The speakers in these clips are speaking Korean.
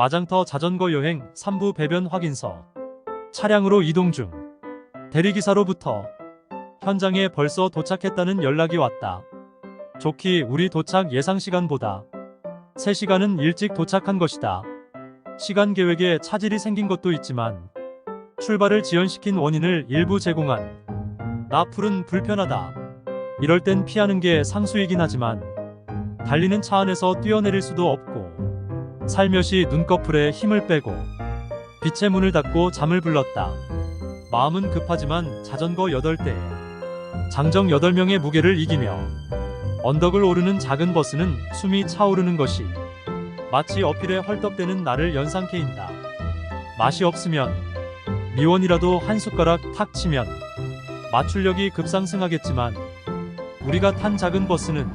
마장터 자전거 여행 3부 배변 확인서. 차량으로 이동 중. 대리기사로부터 현장에 벌써 도착했다는 연락이 왔다. 좋기 우리 도착 예상 시간보다 3시간은 일찍 도착한 것이다. 시간 계획에 차질이 생긴 것도 있지만 출발을 지연시킨 원인을 일부 제공한 나풀은 불편하다. 이럴 땐 피하는 게 상수이긴 하지만 달리는 차 안에서 뛰어내릴 수도 없고 살며시 눈꺼풀에 힘을 빼고 빛의 문을 닫고 잠을 불렀다. 마음은 급하지만 자전거 8대에 장정 8명의 무게를 이기며 언덕을 오르는 작은 버스는 숨이 차오르는 것이 마치 어필에 헐떡대는 나를 연상케 인다. 맛이 없으면 미원이라도 한 숟가락 탁 치면 마출력이 급상승하겠지만 우리가 탄 작은 버스는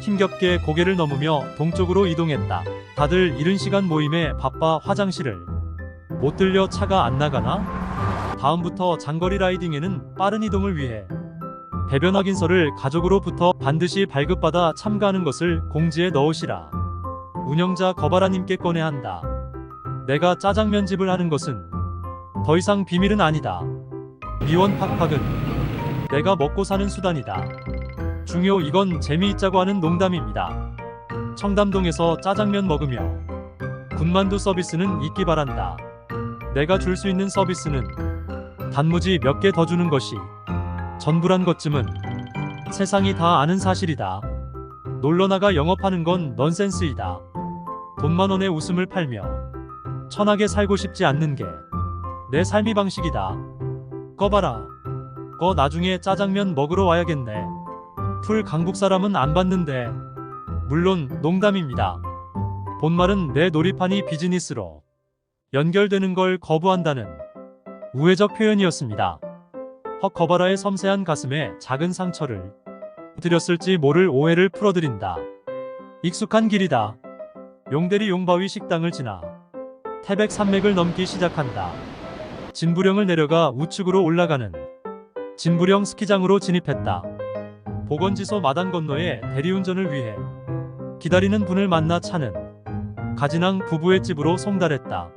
힘겹게 고개를 넘으며 동쪽으로 이동했다. 다들 이른 시간 모임에 바빠 화장실을 못 들려 차가 안 나가나? 다음부터 장거리 라이딩에는 빠른 이동을 위해 배변 확인서를 가족으로부터 반드시 발급받아 참가하는 것을 공지에 넣으시라. 운영자 거바라님께 꺼내야 한다. 내가 짜장면 집을 하는 것은 더 이상 비밀은 아니다. 미원 팍팍은 내가 먹고 사는 수단이다. 중요 이건 재미있자고 하는 농담입니다. 청담동에서 짜장면 먹으며 군만두 서비스는 있기 바란다. 내가 줄 수 있는 서비스는 단무지 몇 개 더 주는 것이 전부란 것쯤은 세상이 다 아는 사실이다. 놀러나가 영업하는 건 넌센스이다. 돈만 원의 웃음을 팔며 천하게 살고 싶지 않는 게 내 삶의 방식이다. 꺼봐라. 거 나중에 짜장면 먹으러 와야겠네. 풀 강북 사람은 안 받는데. 물론 농담입니다. 본말은 내 놀이판이 비즈니스로 연결되는 걸 거부한다는 우회적 표현이었습니다. 헉 거바라의 섬세한 가슴에 작은 상처를 드렸을지 모를 오해를 풀어드린다. 익숙한 길이다. 용대리 용바위 식당을 지나 태백 산맥을 넘기 시작한다. 진부령을 내려가 우측으로 올라가는 진부령 스키장으로 진입했다. 보건지소 마당 건너에 대리운전을 위해 기다리는 분을 만나 차는 가진왕 부부의 집으로 송달했다.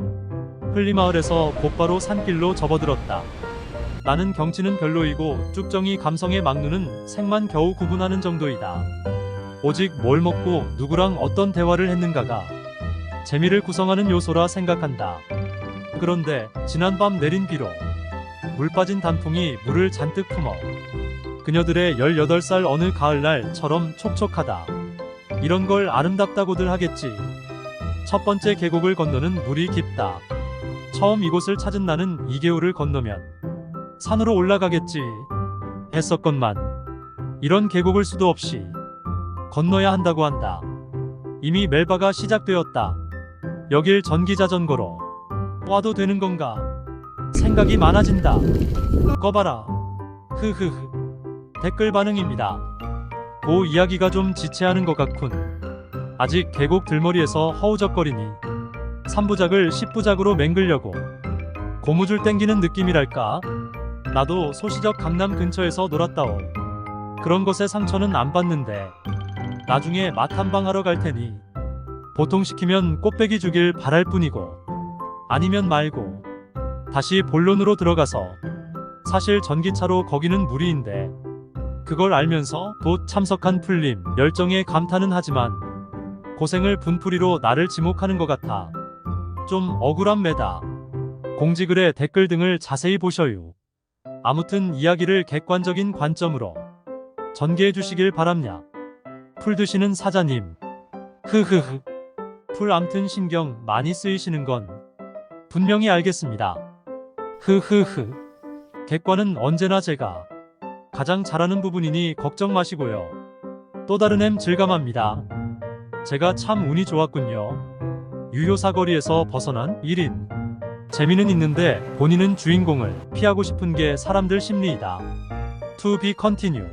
흘리마을에서 곧바로 산길로 접어들었다. 나는 경치는 별로이고 쭉정이 감성의 막누는 색만 겨우 구분하는 정도이다. 오직 뭘 먹고 누구랑 어떤 대화를 했는가가 재미를 구성하는 요소라 생각한다. 그런데 지난밤 내린 비로 물 빠진 단풍이 물을 잔뜩 품어 그녀들의 18살 어느 가을날처럼 촉촉하다. 이런 걸 아름답다고들 하겠지. 첫 번째 계곡을 건너는 물이 깊다. 처음 이곳을 찾은 나는 2개월을 건너면 산으로 올라가겠지. 했었건만 이런 계곡을 수도 없이 건너야 한다고 한다. 이미 멜바가 시작되었다. 여길 전기자전거로 와도 되는 건가? 생각이 많아진다. 꺼봐라. 흐흐흐. 댓글 반응입니다. 고 이야기가 좀 지체하는 것 같군. 아직 계곡 들머리에서 허우적거리니 3부작을 10부작으로 맹글려고 고무줄 땡기는 느낌이랄까? 나도 소시적 강남 근처에서 놀았다오. 그런 것에 상처는 안 받는데 나중에 맛 탐방 하러 갈 테니 보통 시키면 꽃배기 주길 바랄 뿐이고 아니면 말고 다시 본론으로 들어가서 사실 전기차로 거기는 무리인데 그걸 알면서 도 참석한 풀림 열정에 감탄은 하지만 고생을 분풀이로 나를 지목하는 것 같아 좀 억울한 매다. 공지글의 댓글 등을 자세히 보셔요. 아무튼 이야기를 객관적인 관점으로 전개해 주시길 바랍냐 풀 드시는 사자님. 흐흐흐. 풀 암튼 신경 많이 쓰이시는 건 분명히 알겠습니다. 흐흐흐. 객관은 언제나 제가 가장 잘하는 부분이니 걱정 마시고요. 또 다른 햄 질감합니다. 제가 참 운이 좋았군요. 유효 사거리에서 벗어난 1인. 재미는 있는데 본인은 주인공을 피하고 싶은 게 사람들 심리이다. To be continue.